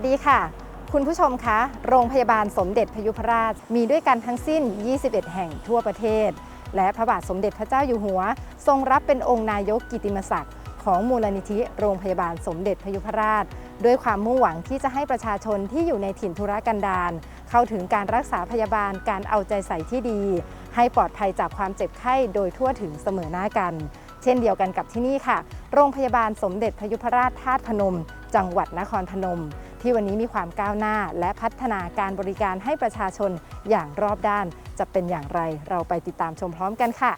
วัสดีค่ะ คุณผู้ชมคะ โรงพยาบาลสมเด็จพยุพราช มีด้วยกันทั้งสิ้น 21 แห่งทั่วประเทศ และพระบาทสมเด็จพระเจ้าอยู่หัว ทรงรับเป็นองค์นายกกิติมศักดิ์ของมูลนิธิโรงพยาบาลสมเด็จพยุพราช ด้วยความมุ่งหวังที่จะให้ประชาชนที่อยู่ในถิ่นธุรกันดารเข้าถึงการรักษาพยาบาลการเอาใจใส่ที่ดี ให้ปลอดภัยจากความเจ็บไข้โดยทั่วถึงเสมอหน้ากัน เช่นเดียวกันกับที่นี่ค่ะ โรงพยาบาลสมเด็จพยุพราชธาตุพนม จังหวัดนครพนม ที่วันนี้มีความก้าวหน้า และพัฒนาการบริการให้ประชาชนอย่างรอบด้าน จะเป็นอย่างไรเราไปติดตามชมพร้อมกันค่ะ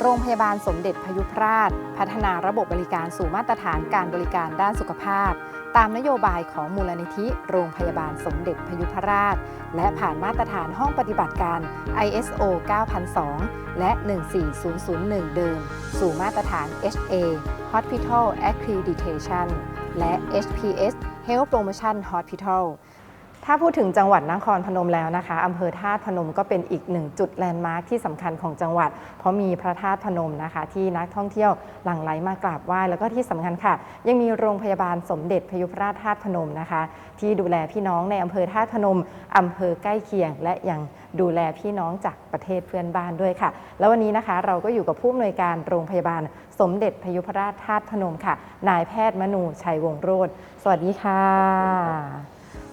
โรงพยาบาลสมเด็จพยุพราช พัฒนาระบบบริการสู่มาตรฐานการบริการด้านสุขภาพ ตามนโยบายของมูลนิธิโรงพยาบาลสมเด็จพยุพราช และผ่านมาตรฐานห้องปฏิบัติการ ISO 9002 และ 14001 เดิม สู่มาตรฐาน HA Hospital Accreditation และ HPS Health Promotion Hospital ถ้าพูดถึงจังหวัดนครพนมแล้วนะคะอำเภอธาตุพนมก็เป็นอีกหนึ่งจุดแลนด์มาร์คที่สำคัญของจังหวัด เพราะมีพระธาตุพนมนะคะ ที่นักท่องเที่ยวหลั่งไหลมากราบไหว้แล้วก็ที่สำคัญค่ะ ยังมีโรงพยาบาลสมเด็จพยุพราชธาตุพนมนะคะ ที่ดูแลพี่น้องในอำเภอธาตุพนมอำเภอใกล้เคียง และยังดูแลพี่น้องจากประเทศเพื่อนบ้านด้วยค่ะ แล้ววันนี้นะคะเราก็อยู่กับผู้อำนวยการโรงพยาบาล สมเด็จพยุพราชธาตุพนมค่ะ นายแพทย์มนูชัยวงศ์โรธสวัสดีค่ะ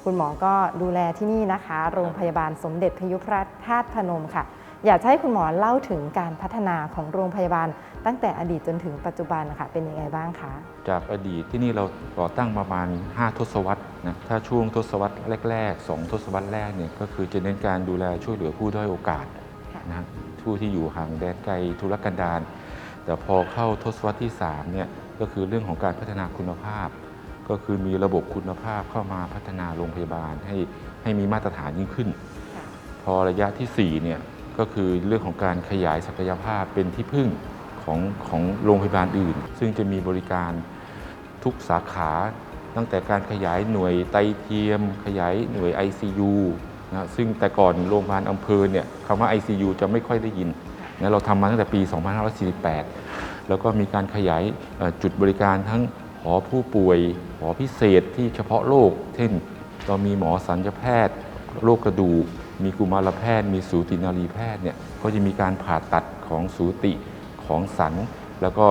คุณหมอก็ดูแลที่นี่นะคะ โรงพยาบาลสมเด็จพยุพราชธาตุพนมค่ะ อยากจะให้คุณหมอเล่าถึงการพัฒนาของโรงพยาบาล ตั้งแต่อดีตจนถึงปัจจุบันนะคะเป็นยังไงบ้างคะ จากอดีตที่นี่เราก่อตั้งประมาณ 5 ทศวรรษนะ ถ้าช่วงทศวรรษแรก ๆ 2 ทศวรรษแรกเนี่ยก็คือจะเน้นการดูแลช่วยเหลือผู้ด้อยโอกาสค่ะนะผู้ที่อยู่ห่างแดนไกลธุรกันดาร แต่พอเข้าทศวรรษที่3เนี่ยก็คือเรื่องของการพัฒนาคุณภาพ ก็คือมีระบบคุณภาพเข้ามาพัฒนาโรงพยาบาลให้ให้มีมาตรฐานยิ่งขึ้น พอระยะที่4เนี่ยก็คือเรื่องของการขยายศักยภาพเป็นที่พึ่งของของโรงพยาบาลอื่น ซึ่งจะมีบริการทุกสาขาตั้งแต่การขยายหน่วยไตเทียม ขยายหน่วย ICU นะซึ่งแต่ก่อนโรงพยาบาลอำเภอเนี่ยคำว่า ICU จะไม่ค่อยได้ยิน นะเราทำมาตั้งแต่ปี 2548 แล้วก็มีการขยายจุดบริการทั้งหอผู้ป่วยหอพิเศษที่เฉพาะโรคเช่น เรามีหมอสัญญแพทย์โรคกระดูก มีกุมารแพทย์ มีสูตินารีแพทย์เนี่ยก็จะมีการผ่าตัดของสูติของสัน แล้วก็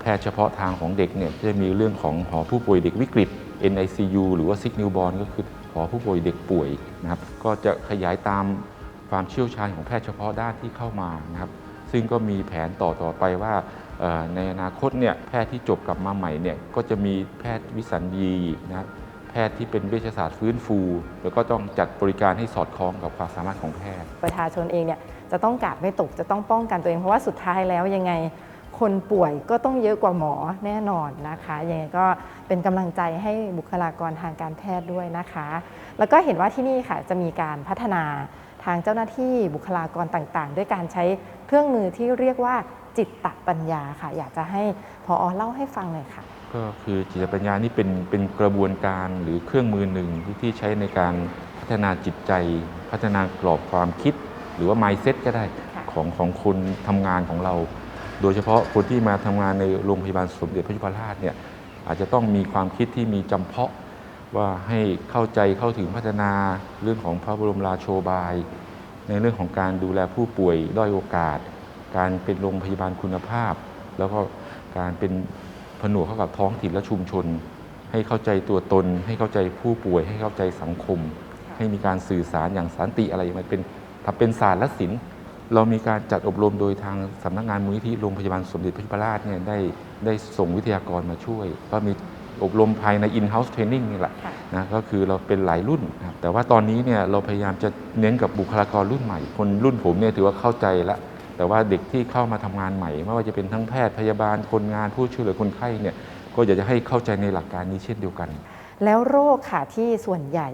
แพทย์เฉพาะทางของเด็กเนี่ยจะมีเรื่องของหอผู้ป่วยเด็กวิกฤต NICU หรือว่า Sick Newborn ก็คือหอผู้ป่วยเด็กป่วยนะครับก็จะขยายตามความเชี่ยวชาญของแพทย์เฉพาะด้านที่เข้ามานะครับ ซึ่งก็มีแผนต่อต่อไปว่าในอนาคตเนี่ยแพทย์ที่จบกลับมาใหม่เนี่ยก็จะมีแพทย์วิสัญญีนะแพทย์ที่เป็นเวชศาสตร์ฟื้นฟู แล้วก็ต้องจัดบริการให้สอดคล้องกับความสามารถของแพทย์ ประชาชนเองเนี่ยจะต้องกาดไม่ตกจะต้องป้องกันตัวเองเพราะว่าสุดท้ายแล้วยังไงคนป่วยก็ต้องเยอะกว่าหมอแน่นอนนะคะยังไงก็เป็นกำลังใจให้บุคลากรทางการแพทย์ด้วยนะคะ แล้วก็เห็นว่าที่นี่ค่ะจะมีการพัฒนาทางเจ้าหน้าที่บุคลากรต่างๆ ด้วยการใช้ เครื่องมือที่เรียกว่าจิตตปัญญาค่ะ อยากจะให้พอเล่าให้ฟังหน่อยค่ะ ก็คือจิตปัญญานี่เป็นเป็นกระบวนการหรือเครื่องมือหนึ่งที่ที่ใช้ในการพัฒนาจิตใจ พัฒนากรอบความคิด หรือว่า mindset ก็ได้ค่ะของของคนทำงานของเรา โดยเฉพาะคนที่มาทำงานในโรงพยาบาลสมเด็จพระยุพราชเนี่ยอาจจะต้องมีความคิดที่มีจำเพาะว่าให้เข้าใจเข้าถึงพัฒนาเรื่องของพระบรมราโชบาย ในเรื่องของการดูแลผู้ป่วยด้อยโอกาส การเป็นโรงพยาบาลคุณภาพ แล้วก็การเป็นผนวกเข้ากับท้องถิ่นและชุมชน ให้เข้าใจตัวตน ให้เข้าใจผู้ป่วย ให้เข้าใจสังคม ให้มีการสื่อสารอย่างสันติอะไรมันเป็นทำเป็นศาสตร์และศิลป์เรามีการจัดอบรมโดยทางสำนักงานมูลนิธิโรงพยาบาลสมเด็จพระยุพราชเนี่ยได้ได้ส่งวิทยากรมาช่วย ก็มี อบรมภายใน in-house training นี่แหละค่ะนะก็คือเราเป็นหลายรุ่นนะครับแต่ว่าตอนนี้เนี่ยเราพยายามจะเน้นกับบุคลากรรุ่นใหม่ คนรุ่นผมเนี่ยถือว่าเข้าใจแล้วแต่ว่าเด็กที่เข้ามาทำงานใหม่ ไม่ว่าจะเป็นทั้งแพทย์พยาบาลคนงานผู้ช่วยเหลือคนไข้เนี่ยก็อยากจะให้เข้าใจในหลักการนี้เช่นเดียวกัน แล้วโรคค่ะที่ส่วนใหญ่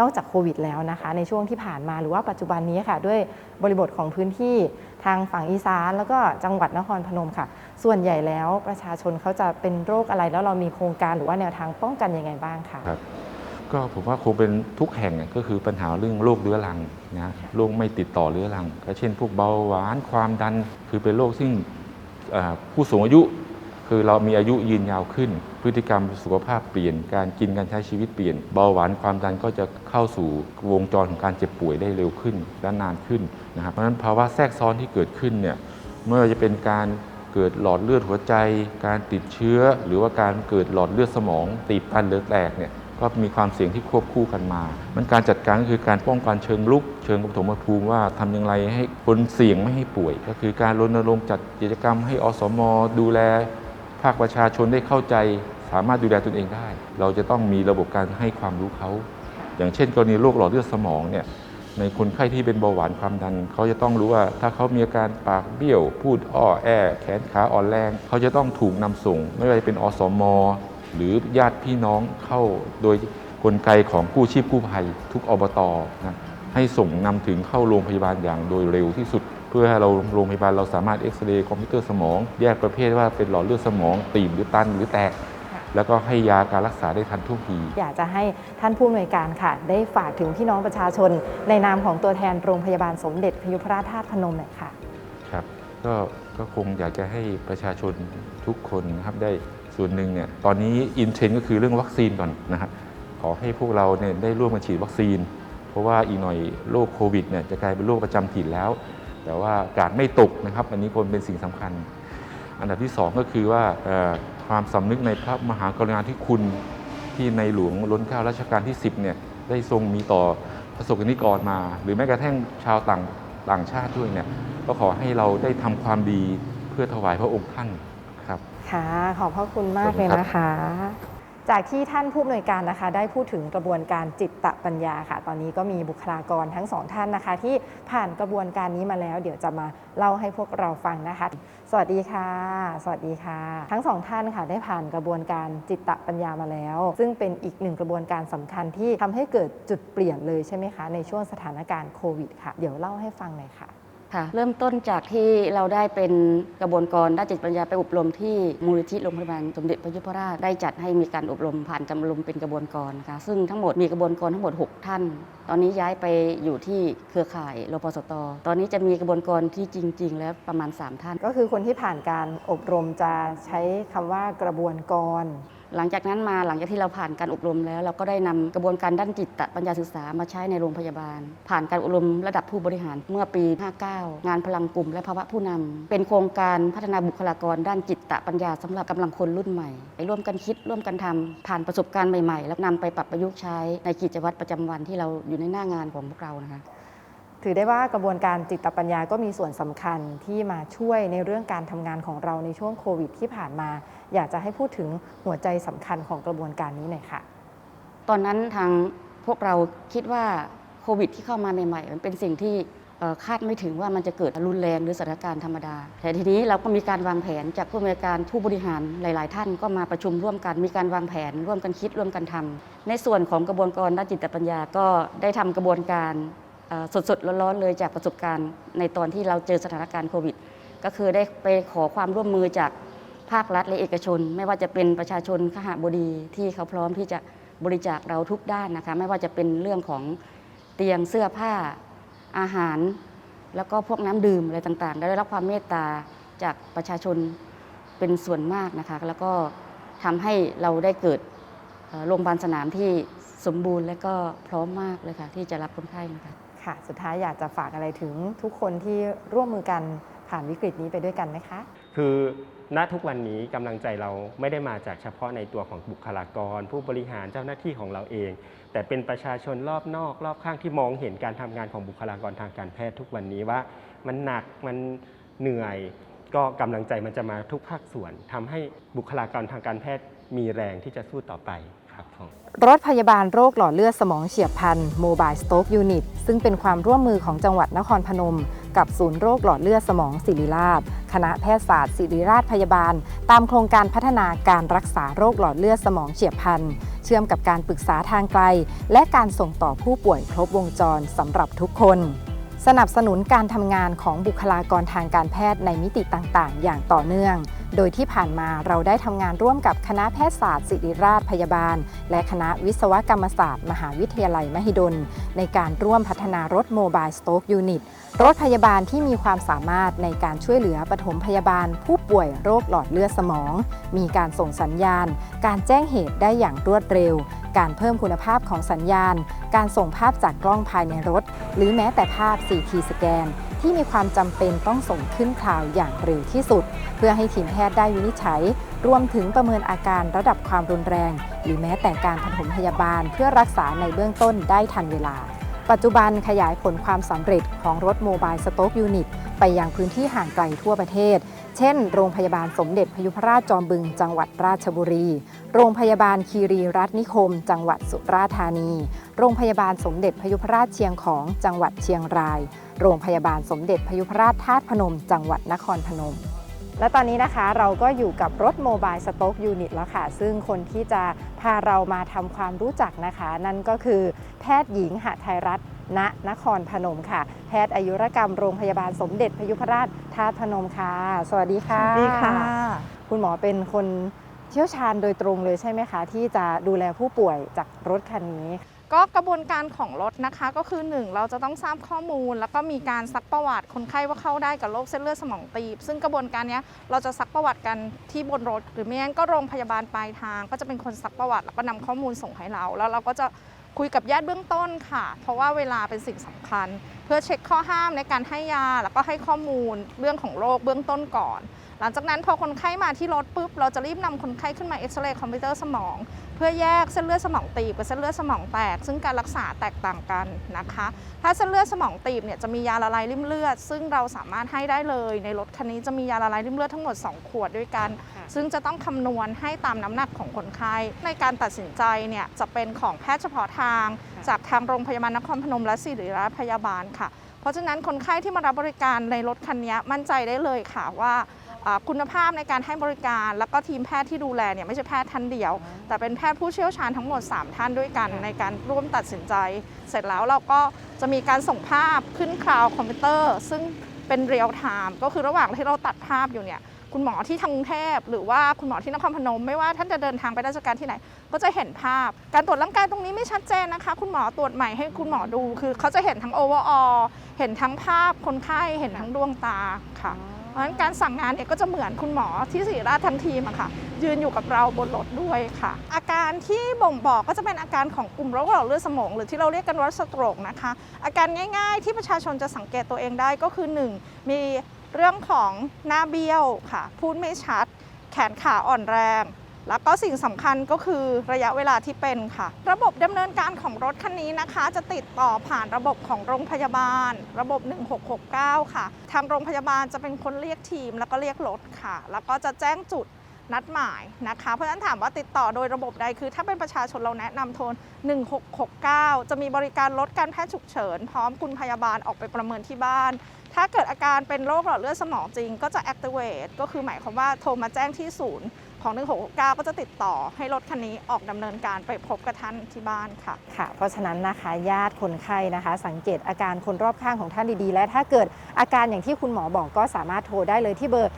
นอกจากโควิดแล้วนะคะ ในช่วงที่ผ่านมาหรือว่าปัจจุบันนี้ค่ะ ด้วยบริบทของพื้นที่ ทางฝั่งอีสานแล้วก็จังหวัดนครพนมค่ะ ส่วนใหญ่แล้วประชาชนเขาจะเป็นโรคอะไร แล้วเรามีโครงการหรือว่าแนวทางป้องกันยังไงบ้างคะครับก็ผมว่าคงเป็นทุกแห่งอะก็คือปัญหาเรื่องโรคเรื้อรังนะโรคไม่ติดต่อเรื้อรังก็เช่น พวกเบาหวานความดันคือเป็นโรคซึ่งเอ่อผู้สูงอายุ คือเรามีอายุยืนยาวขึ้น พฤติกรรมสุขภาพเปลี่ยน การกินการใช้ชีวิตเปลี่ยนเบาหวานความดันก็จะเข้าสู่วงจรของการเจ็บป่วยได้เร็วขึ้นและนานขึ้นนะครับเพราะฉะนั้นภาวะแทรกซ้อนที่เกิดขึ้นเนี่ยไม่ว่าจะเป็นการเกิดหลอดเลือดหัวใจ การติดเชื้อ หรือว่าการเกิดหลอดเลือดสมอง ตีบตันเลือดแตกเนี่ยก็มีความเสี่ยงที่ควบคู่กันมา มันการจัดการก็คือการป้องกันเชิงลุก เชิงปฐมภูมิว่าทำอย่างไรให้คนเสี่ยงไม่ให้ป่วย ก็คือการรณรงค์จัดกิจกรรมให้อสม ดูแล ภาคประชาชนได้เข้าใจ สามารถดูแลตนเองได้ เราจะต้องมีระบบการให้ความรู้เขา อย่างเช่น กรณีโรคหลอดเลือดสมองเนี่ยในคนไข้ที่เป็นเบาหวานความดัน เขาจะต้องรู้ว่าถ้าเขามีอาการปากเบี้ยว พูดอ้อแอ แขนขาอ่อนแรง เขาจะต้องถูกนำส่ง ไม่ว่าจะเป็นอสมหรือญาติพี่น้องเข้าโดยกลไกของกู้ชีพกู้ภัย ทุกอบตนะให้ส่งนำถึงเข้าโรงพยาบาลอย่างโดยเร็วที่สุด เพื่อให้เราโรงพยาบาลเราสามารถเอ็กซเรย์คอมพิวเตอร์สมอง แยกประเภทว่าเป็นหลอดเลือดสมอง ตีบหรือตันหรือแตก แล้วก็ให้ยาการรักษาได้ทันท่วงที อยากจะให้ท่านผู้อำนวยการค่ะ ได้ฝากถึงพี่น้องประชาชน ในนามของตัวแทนโรงพยาบาลสมเด็จพยุพราชธาตุพนมหน่อยค่ะครับก็ก็คงอยากจะให้ประชาชนทุกคนนะครับได้ส่วนหนึ่งเนี่ยตอนนี้อินเทรนด์ก็คือเรื่องวัคซีนก่อนนะครับขอให้พวกเราเนี่ยได้ร่วมกันฉีดวัคซีน เพราะว่าอีกหน่อยโรคโควิดเนี่ยจะกลายเป็นโรคประจำถิ่นแล้ว แต่ว่ากาดไม่ตกนะครับ อันนี้คนเป็นสิ่งสำคัญ อันดับที่สองก็คือว่าเอ่อความสำนึกในพระมหากรุณาธิคุณที่ในหลวงล้นเกล้ารัชกาลที่ 10เนี่ยได้ทรงมีต่อประสบกนิกรมา หรือแม้กระทั่งชาวต่างต่างชาติด้วยเนี่ยก็ขอให้เราได้ทำความดีเพื่อถวายพระองค์ท่านครับ ค่ะ ขอบพระคุณมากขอบคุเลณยครับนะคะ จากที่ท่านผู้อำนวยการนะคะ ได้พูดถึงกระบวนการจิตตปัญญาค่ะ ตอนนี้ก็มีบุคลากรทั้งสองท่านนะคะ ที่ผ่านกระบวนการนี้มาแล้ว เดี๋ยวจะมาเล่าให้พวกเราฟังนะคะ สวัสดีค่ะ สวัสดีค่ะ ทั้งสองท่านค่ะได้ผ่านกระบวนการจิตตปัญญามาแล้ว ซึ่งเป็นอีกหนึ่งกระบวนการสำคัญที่ทำให้เกิดจุดเปลี่ยนเลยใช่ไหมคะในช่วงสถานการณ์โควิดค่ะ เดี๋ยวเล่าให้ฟังหน่อยค่ะ ค่ะเริ่มต้นจากที่เราได้เป็นกระบวนการด้านจิตปัญญาไปอบรมที่มูลนิธิโรงพยาบาลสมเด็จพระยุพราชได้จัดให้มีการอบรมผ่านการอบรมเป็นกระบวนการค่ะซึ่งทั้งหมดมีกระบวนการทั้งหมด 6 ท่าน ตอนนี้ย้ายไปอยู่ที่เครือข่ายรพสต ตอนนี้จะมีกระบวนการที่จริง ๆ แล้วประมาณ 3 ท่าน ก็คือคนที่ผ่านการอบรมจะใช้คำว่ากระบวนกร หลังจากนั้นมาหลังจากที่เราผ่านการอบรมแล้ว เราก็ได้นำกระบวนการด้านจิตปัญญาศึกษามาใช้ในโรงพยาบาล ผ่านการอบรมระดับผู้บริหารเมื่อปี 59 งานพลังกลุ่ม และภาวะผู้นำเป็นโครงการพัฒนาบุคลากรด้านจิตปัญญาสำหรับกำลังคนรุ่นใหม่ไปร่วมกันคิดร่วมกันทำผ่านประสบการณ์ใหม่ๆ แล้วนำไปปรับประยุกต์ใช้ในกิจวัตรประจำวันที่เราอยู่ในหน้างานของพวกเรานะคะ ถือได้ว่ากระบวนการจิตปัญญาก็มีส่วนสำคัญที่มาช่วยในเรื่องการทำงานของเราในช่วงโควิดที่ผ่านมา อยากจะให้พูดถึงหัวใจสำคัญของกระบวนการนี้หน่อยค่ะ ตอนนั้นทางพวกเราคิดว่าโควิดที่เข้ามาใหม่ๆมันเป็นสิ่งที่คาดไม่ถึงว่ามันจะเกิดรุนแรงหรือสถานการณ์ธรรมดา แต่ทีนี้เราก็มีการวางแผนจากผู้อำนวยการผู้บริหารหลาย ๆ ท่านก็มาประชุมร่วมกัน มีการวางแผนร่วมกันคิดร่วมกันทำในส่วนของกระบวนการด้านจิตปัญญาก็ได้ทำกระบวนการ สดๆร้อนๆเลยจากประสบการณ์ ในตอนที่เราเจอสถานการณ์โควิด ก็คือได้ไปขอความร่วมมือจากภาครัฐและเอกชน ไม่ว่าจะเป็นประชาชนขหบดีที่เขาพร้อมที่จะบริจาคเราทุกด้านนะคะไม่ว่าจะเป็นเรื่องของเตียงเสื้อผ้าอาหาร แล้วก็พวกน้ำดื่มอะไรต่างๆ ได้รับความเมตตาจากประชาชนเป็นส่วนมากนะคะแล้วก็ทำให้เราได้เกิดโรงพยาบาลสนามที่สมบูรณ์และก็พร้อมมากเลยค่ะที่จะรับคนไข้นะคะ ค่ะ สุดท้ายอยากจะฝากอะไรถึงทุกคนที่ร่วมมือกันผ่านวิกฤตนี้ไปด้วยกันไหมคะ คือณทุกวันนี้กำลังใจเราไม่ได้มาจากเฉพาะในตัวของบุคลากร ผู้บริหารเจ้าหน้าที่ของเราเอง แต่เป็นประชาชนรอบนอกรอบข้างที่มองเห็นการทำงานของบุคลากรทางการแพทย์ทุกวันนี้ว่า มันหนักมันเหนื่อย ก็กำลังใจมันจะมาทุกภาคส่วนทำให้บุคลากรทางการแพทย์มีแรงที่จะสู้ต่อไป ครับผมรถพยาบาลโรคหลอดเลือดสมองเฉียบพลันโมบายสโต k ยูนิตซึ่งเป็นความร่วมมือของจังหวัดนครพนม กับศูนย์โรคหลอดเลือดสมองศิริราช คณะแพทยศาสตร์ศิริราชพยาบาล ตามโครงการพัฒนาการรักษาโรคหลอดเลือดสมองเฉียบพลันเชื่อมกับการปรึกษาทางไกล และการส่งต่อผู้ป่วยครบวงจรสำหรับทุกคน สนับสนุนการทำงานของบุคลากรทางการแพทย์ในมิติต่างๆ อย่างต่อเนื่อง โดยที่ผ่านมาเราได้ทำงานร่วมกับคณะแพทยศาสตร์ศิริราชพยาบาล และคณะวิศวกรรมศาสตร์ มหาวิทยาลัยมหิดล ในการร่วมพัฒนารถโมบายสโต k ยูนิตรถพยาบาลที่มีความสามารถในการช่วยเหลือปฐมพยาบาล ผู้ป่วยโรคหลอดเลือดสมอง มีการส่งสัญญาณ การแจ้งเหตุได้อย่างรวดเร็ว การเพิ่มคุณภาพของสัญญาณ การส่งภาพจากกล้องภายในรถ หรือแม้แต่ภาพ CT สแกน ที่มีความจำเป็นต้องส่งขึ้นคลาวอย่างเร็วที่สุด เพื่อให้ทีมแพทย์ได้วินิจฉัย รวมถึงประเมินอาการระดับความรุนแรง หรือแม้แต่การปฐมพยาบาลเพื่อรักษาในเบื้องต้นได้ทันเวลา ปัจจุบันขยายผลความสำเร็จของรถโมบายสโต๊กยูนิต ไปยังพื้นที่ห่างไกลทั่วประเทศ เช่น โรงพยาบาลสมเด็จพยุพราชจอมบึง จังหวัดราชบุรี โรงพยาบาลคีรีรัตนิคม จังหวัดสุราษฎร์ธานี โรงพยาบาลสมเด็จพยุพราชเชียงของ จังหวัดเชียงราย โรงพยาบาลสมเด็จพยุพราชธาตุพนม จังหวัดนครพนม และตอนนี้นะคะเราก็อยู่กับรถโมบายสโต๊กยูนิตแล้วค่ะ ซึ่งคนที่จะพาเรามาทำความรู้จักนะคะ นั่นก็คือแพทย์หญิงหไทยรัตน์ณนครพนมค่ะ แพทย์อายุรกรรมโรงพยาบาลสมเด็จพยุพราชธาตุพนมค่ะ สวัสดีค่ะ สวัสดีค่ะ คุณหมอเป็นคนเชี่ยวชาญโดยตรงเลยใช่ไหมคะ ที่จะดูแลผู้ป่วยจากรถคันนี้ ก็กระบวนการของรถนะคะก็คือ 1 เราจะต้องทราบข้อมูล แล้วก็มีการซักประวัติคนไข้ว่าเข้าได้กับโรคเส้นเลือดสมองตีบ ซึ่งกระบวนการนี้เราจะซักประวัติกันที่บนรถ หรือไม่งั้นก็โรงพยาบาลปลายทาง ก็จะเป็นคนซักประวัติ แล้วก็นำข้อมูลส่งให้เรา แล้วเราก็จะคุยกับญาติเบื้องต้นค่ะ เพราะว่าเวลาเป็นสิ่งสำคัญ เพื่อเช็คข้อห้ามในการให้ยา แล้วก็ให้ข้อมูลเรื่องของโรคเบื้องต้นก่อน หลังจากนั้นพอคนไข้มาที่รถปุ๊บเราจะรีบนำคนไข้ขึ้นมาเอ็กซเรย์คอมพิวเตอร์สมอง เพื่อแยกเส้นเลือดสมองตีบกับเส้นเลือดสมองแตก ซึ่งการรักษาแตกต่างกันนะคะ ถ้าเส้นเลือดสมองตีบเนี่ยจะมียาละลายริ่มเลือด ซึ่งเราสามารถให้ได้เลย ในรถคันนี้จะมียาละลายริ่มเลือดทั้งหมด 2 ขวดด้วยกัน ซึ่งจะต้องคำนวณให้ตามน้ำหนักของคนไข้ ในการตัดสินใจเนี่ยจะเป็นของแพทย์เฉพาะทาง จากทางโรงพยาบาลนครพนมและศิริราชพยาบาลค่ะ เพราะฉะนั้นคนไข้ที่มารับบริการในรถคันนี้มั่นใจได้เลยค่ะว่าอ่า คุณภาพในการให้บริการ แล้วก็ทีมแพทย์ที่ดูแลเนี่ยไม่ใช่แพทย์ท่านเดียว แต่เป็นแพทย์ผู้เชี่ยวชาญทั้งหมด 3 ท่านด้วยกัน ในการร่วมตัดสินใจ เสร็จแล้วเราก็จะมีการส่งภาพขึ้นคลาวด์คอมพิวเตอร์ ซึ่งเป็นเรียลไทม์ก็คือระหว่างที่เราตัดภาพอยู่เนี่ยคุณหมอที่ทางกรุงเทพหรือว่าคุณหมอที่นครพนม ไม่ว่าท่านจะเดินทางไปราชการที่ไหน ก็จะเห็นภาพ การตรวจร่างกายตรงนี้ไม่ชัดเจนนะคะ คุณหมอตรวจใหม่ให้คุณหมอดู คือเขาจะเห็นทั้งโอเวอร์ออเห็นทั้งภาพคนไข้เห็นทั้งดวงตาค่ะ เพราะฉะนั้นการสั่งงานเนี่ยก็จะเหมือนคุณหมอที่ศิริราชทั้งทีมอะค่ะ ยืนอยู่กับเราบนรถด้วยค่ะ อาการที่บ่งบอกก็จะเป็นอาการของกลุ่มโรคหลอดเลือดสมอง หรือที่เราเรียกกันว่าสโตรกนะคะ อาการง่าย ๆ ที่ประชาชนจะสังเกตตัวเองได้ก็คือ 1. มีเรื่องของหน้าเบี้ยวค่ะ พูดไม่ชัด แขนขาอ่อนแรง แล้วก็สิ่งสำคัญก็คือระยะเวลาที่เป็นค่ะ ระบบดำเนินการของรถคันนี้นะคะ จะติดต่อผ่านระบบของโรงพยาบาล ระบบ 1669 ค่ะ ทางโรงพยาบาลจะเป็นคนเรียกทีม แล้วก็เรียกรถค่ะ แล้วก็จะแจ้งจุดนัดหมายนะคะ เพราะฉะนั้นถามว่าติดต่อโดยระบบใดคือ ถ้าเป็นประชาชนเราแนะนำโทร 1669 จะมีบริการรถการแพทย์ฉุกเฉิน พร้อมคุณพยาบาลออกไปประเมินที่บ้าน ถ้าเกิดอาการเป็นโรคหลอดเลือดสมองจริง ก็จะ activate ก็คือหมายความว่าโทรมาแจ้งที่ศูนย์ ของ 169 ก็จะติดต่อให้รถคันนี้ออกดำเนินการไปพบกับท่านที่บ้านค่ะ ค่ะ เพราะฉะนั้นนะคะญาติคนไข้นะคะ สังเกตอาการคนรอบข้างของท่านดีๆ และถ้าเกิดอาการอย่างที่คุณหมอบอกก็สามารถโทรได้เลยที่เบอร์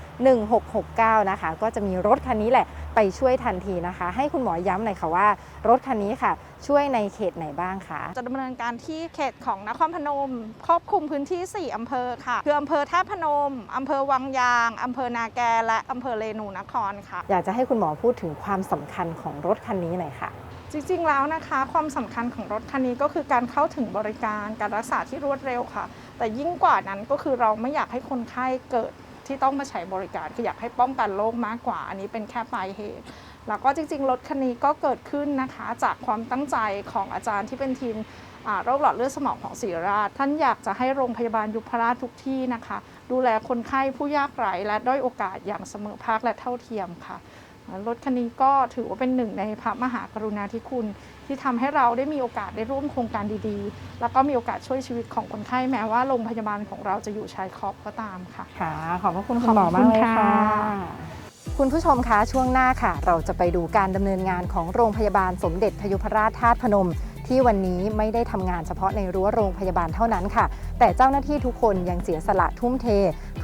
1669 นะคะ ก็จะมีรถคันนี้แหละ ไปช่วยทันทีนะคะ ให้คุณหมอย้ำหน่อยค่ะว่า รถคันนี้ค่ะ ช่วยในเขตไหนบ้างคะ จะดำเนินการที่เขตของนครพนม ครอบคลุมพื้นที่ 4 อำเภอค่ะ คืออำเภอท่าตุพนม อำเภอวังยาง อำเภอนาแก และอำเภอเรนูนครค่ะ อยากจะให้คุณหมอพูดถึงความสำคัญของรถคันนี้หน่อยค่ะจริงๆ แล้วนะคะ ความสำคัญของรถคันนี้ก็คือการเข้าถึงบริการการรักษาที่รวดเร็วค่ะ แต่ยิ่งกว่านั้นก็คือเราไม่อยากให้คนไข้เกิด ที่ต้องมาใช้บริการคืออยากให้ป้องกันโรคมากกว่า อันนี้เป็นแค่ปลายเหตุ แล้วก็จริง ๆ รถคันนี้ก็เกิดขึ้นนะคะ จากความตั้งใจของอาจารย์ที่เป็นทีมโรคหลอดเลือดสมองของศิริราช ท่านอยากจะให้โรงพยาบาลยุพราชทุกที่นะคะ ดูแลคนไข้ผู้ยากไร้และด้อยโอกาสอย่างเสมอภาคและเท่าเทียมค่ะ รถคันนี้ก็ถือว่าเป็นหนึ่งในพระมหากรุณาธิคุณ ที่ทำให้เราได้มีโอกาสได้ร่วมโครงการดีๆ แล้วก็มีโอกาสช่วยชีวิตของคนไข้แม้ว่าโรงพยาบาลของเราจะอยู่ชายขอบก็ตามค่ะ ค่ะ ขอบพระคุณขคุอบณหมอมากเลยคุณค่ะค่ะ คุณผู้ชมคะช่วงหน้าค่ะ เราจะไปดูการดำเนินงานของโรงพยาบาลสมเด็จพยุพราชธาตุพนมที่วันนี้ไม่ได้ทำงานเฉพาะในรั้วโรงพยาบาลเท่านั้นค่ะ แต่เจ้าหน้าที่ทุกคนยังเสียสละทุ่มเท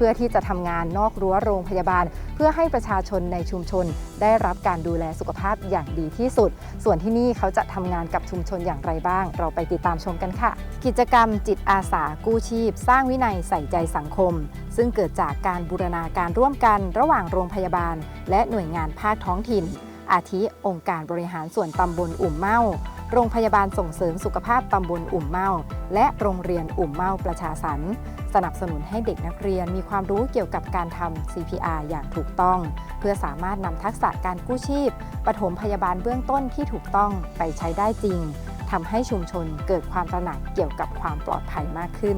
เพื่อที่จะทำงานนอกรั้วโรงพยาบาล เพื่อให้ประชาชนในชุมชน ได้รับการดูแลสุขภาพอย่างดีที่สุด ส่วนที่นี่เขาจะทำงานกับชุมชนอย่างไรบ้าง เราไปติดตามชมกันค่ะ กิจกรรมจิตอาสากู้ชีพ สร้างวินัยใส่ใจสังคม ซึ่งเกิดจากการบูรณาการร่วมกันระหว่างโรงพยาบาล และหน่วยงานภาคท้องถิ่น อาทิองค์การบริหารส่วนตำบลอุ่มเมา โรงพยาบาลส่งเสริมสุขภาพตำบลอุ่มเมาและโรงเรียนอุ่มเมาประชาสรรสนับสนุนให้เด็กนักเรียนมีความรู้เกี่ยวกับการทำ CPR อย่างถูกต้อง เพื่อสามารถนำทักษะการกู้ชีพปฐมพยาบาลเบื้องต้นที่ถูกต้องไปใช้ได้จริงทำให้ชุมชนเกิดความตระหนักเกี่ยวกับความปลอดภัยมากขึ้น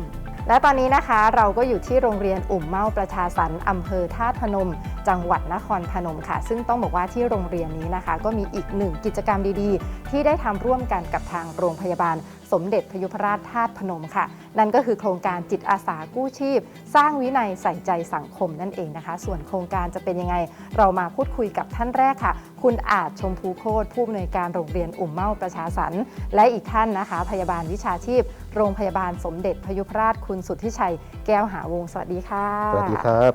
และตอนนี้นะคะเราก็อยู่ที่โรงเรียนอุ่มเมาประชาสรรค์อำเภอท่าตุพนม จังหวัดนครพนมค่ะ ซึ่งต้องบอกว่าที่โรงเรียนนี้นะคะ ก็มีอีกหนึ่งกิจกรรมดีๆ ที่ได้ทำร่วมกันกับทางโรงพยาบาล สมเด็จพยุพราชธาตุพนมค่ะ นั่นก็คือโครงการจิตอาสากู้ชีพ สร้างวินัยใส่ใจสังคมนั่นเองนะคะ ส่วนโครงการจะเป็นยังไง เรามาพูดคุยกับท่านแรกค่ะ คุณอาจชมพูโคตรผู้อำนวยการโรงเรียนอุ่มเมาประชาสรรค์และอีกท่านนะคะ พยาบาลวิชาชีพ โรงพยาบาลสมเด็จพยุพราชคุณสุทธิชัยแก้วหาวงศ์สวัสดีค่ะ สวัสดีครับ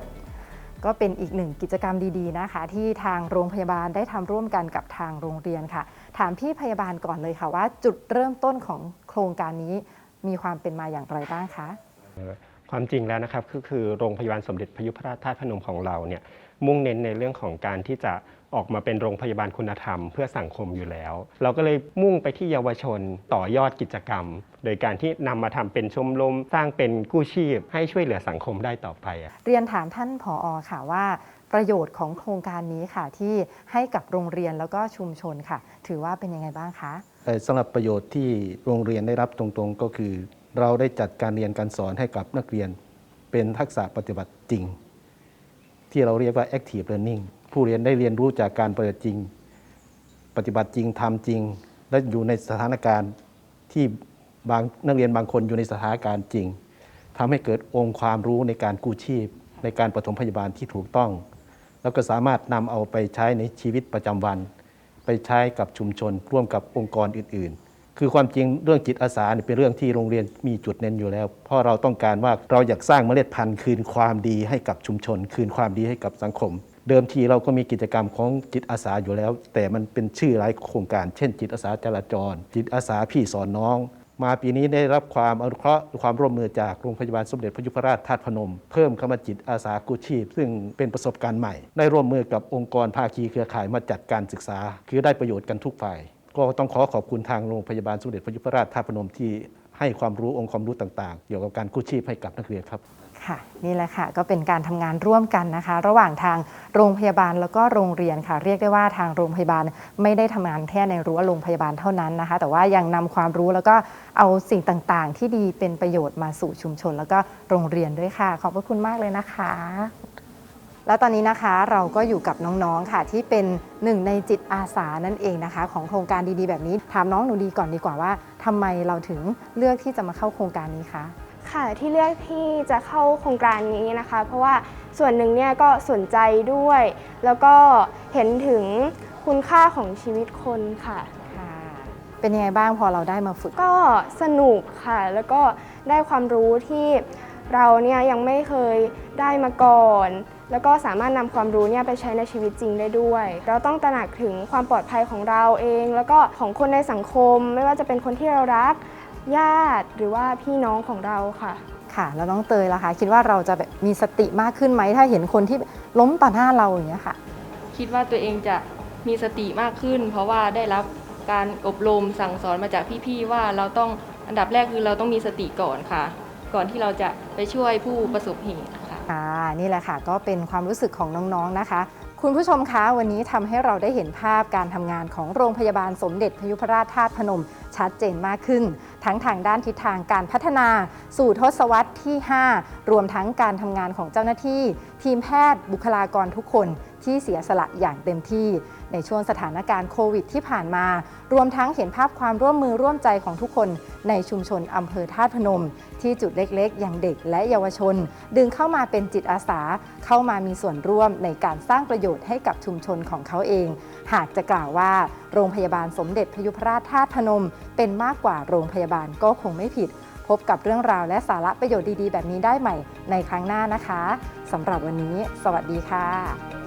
ก็เป็นอีกหนึ่งกิจกรรมดีๆนะคะ ที่ทางโรงพยาบาลได้ทำร่วมกันกับทางโรงเรียนค่ะ ถามพี่พยาบาลก่อนเลยค่ะว่า จุดเริ่มต้นของโครงการนี้มีความเป็นมาอย่างไรบ้างคะ ความจริงแล้วนะครับก็คือโรงพยาบาลสมเด็จพยุพราชธาตุพนมของเราเนี่ยมุ่งเน้นในเรื่องของการที่จะออกมาเป็นโรงพยาบาลคุณธรรมเพื่อสังคมอยู่แล้ว เราก็เลยมุ่งไปที่เยาวชนต่อยอดกิจกรรม โดยการที่นำมาทำเป็นชมรมสร้างเป็นกู้ชีพ ให้ช่วยเหลือสังคมได้ต่อไปอะเรียนถามท่านผออค่ะว่า ประโยชน์ของโครงการนี้ค่ะที่ให้กับโรงเรียนแล้วก็ชุมชนค่ะ ถือว่าเป็นยังไงบ้างคะเอ่อสำหรับประโยชน์ที่โรงเรียนได้รับตรงๆ ก็คือ เราได้จัดการเรียนการสอนให้กับนักเรียน เป็นทักษะปฏิบัติจริง ที่เราเรียกว่า active learning ผู้เรียนได้เรียนรู้จากการปฏิบัติจริง ปฏิบัติจริงทำจริง และอยู่ในสถานการณ์ที่บางนักเรียนบางคนอยู่ในสถานการณ์จริงทำให้เกิดองค์ความรู้ในการกู้ชีพ ในการปฐมพยาบาลที่ถูกต้อง แล้วก็สามารถนำเอาไปใช้ในชีวิตประจำวัน ไปใช้กับชุมชน ร่วมกับองค์กรอื่น ๆ คือความจริงเรื่องจิตอาสาเป็นเรื่องที่โรงเรียนมีจุดเน้นอยู่แล้ว เพราะเราต้องการว่าเราอยากสร้างเมล็ดพันธุ์คืนความดีให้กับชุมชน คืนความดีให้กับสังคม เดิมทีเราก็มีกิจกรรมของจิตอาสาอยู่แล้ว แต่มันเป็นชื่อหลายโครงการ เช่น จิตอาสาจราจร จิตอาสาพี่สอนน้อง มาปีนี้ได้รับความอนุเคราะห์ความร่วมมือจากโรงพยาบาลสมเด็จพระยุพราชธาตุพนม เพิ่มคำว่าจิตอาสากู้ชีพ ซึ่งเป็นประสบการณ์ใหม่ ได้ร่วมมือกับองค์กรภาคีเครือข่ายมาจัดการศึกษา คือได้ประโยชน์กันทุกฝ่าย ก็ต้องขอขอบคุณทางโรงพยาบาลสมเด็จพระยุพราชธาพนมที่ให้ความรู้องค์ความรู้ต่าง ๆ เกี่ยวกับการกู้ชีพให้กับนักเรียนครับค่ะนี่แหละค่ะก็เป็นการทำงานร่วมกันนะคะ ระหว่างทางโรงพยาบาลแล้วก็โรงเรียนค่ะ เรียกได้ว่าทางโรงพยาบาลไม่ได้ทำงานแค่ในรั้วโรงพยาบาลเท่านั้นนะคะ แต่ว่ายังนำความรู้แล้วก็เอาสิ่งต่างๆ ที่ดีเป็นประโยชน์มาสู่ชุมชน แล้วก็โรงเรียนด้วยค่ะ ขอบพระคุณมากเลยนะคะ และตอนนี้นะคะเราก็อยู่กับน้องๆค่ะ ที่เป็นหนึ่งในจิตอาสานั่นเองนะคะ ของโครงการดีๆแบบนี้ ถามน้องหนูดีก่อนดีกว่าว่าทำไมเราถึงเลือกที่จะมาเข้าโครงการนี้คะค่ะที่เลือกที่จะเข้าโครงการนี้นะคะ เพราะว่าส่วนหนึ่งเนี่ยก็สนใจด้วย แล้วก็เห็นถึงคุณค่าของชีวิตคนค่ะค่ะเป็นยังไงบ้างพอเราได้มาฝึก ก็สนุกค่ะ แล้วก็ได้ความรู้ที่เราเนี่ยยังไม่เคยได้มาก่อน แล้วก็สามารถนำความรู้เนี่ยไปใช้ในชีวิตจริงได้ด้วย เราต้องตระหนักถึงความปลอดภัยของเราเอง แล้วก็ของคนในสังคม ไม่ว่าจะเป็นคนที่เรารัก ญาติหรือว่าพี่น้องของเราค่ะค่ะแล้วน้องเตยล่ะคะคิดว่าเราจะแบบมีสติมากขึ้นไหมถ้าเห็นคนที่ล้มต่อหน้าเราอย่างเงี้ยค่ะ คิดว่าตัวเองจะมีสติมากขึ้น เพราะว่าได้รับการอบรมสั่งสอนมาจากพี่ๆว่าเราต้องอันดับแรกคือเราต้องมีสติก่อนค่ะ ก่อนที่เราจะไปช่วยผู้ประสบเหตุ ค่ะนี่แหละค่ะก็เป็นความรู้สึกของน้องๆนะคะ คุณผู้ชมคะวันนี้ทำให้เราได้เห็นภาพการทำงานของโรงพยาบาลสมเด็จพยุพราชธาตุพนม ชัดเจนมากขึ้น ทั้งทางด้านทิศทางการพัฒนา สู่ทศวรรษที่ 5 รวมทั้งการทำงานของเจ้าหน้าที่ ทีมแพทย์บุคลากรทุกคน ที่เสียสละอย่างเต็มที่ในช่วงสถานการณ์โควิดที่ผ่านมา รวมทั้งเห็นภาพความร่วมมือร่วมใจของทุกคนในชุมชนอำเภอธาตุพนม ที่จุดเล็กๆ อย่างเด็กและเยาวชน ดึงเข้ามาเป็นจิตอาสา เข้ามามีส่วนร่วมในการสร้างประโยชน์ให้กับชุมชนของเขาเอง หากจะกล่าวว่า โรงพยาบาลสมเด็จพยุพราชธาตุพนม เป็นมากกว่าโรงพยาบาลก็คงไม่ผิด พบกับเรื่องราวและสาระประโยชน์ดีๆ แบบนี้ได้ใหม่ในครั้งหน้านะคะสำหรับวันนี้ สวัสดีค่ะ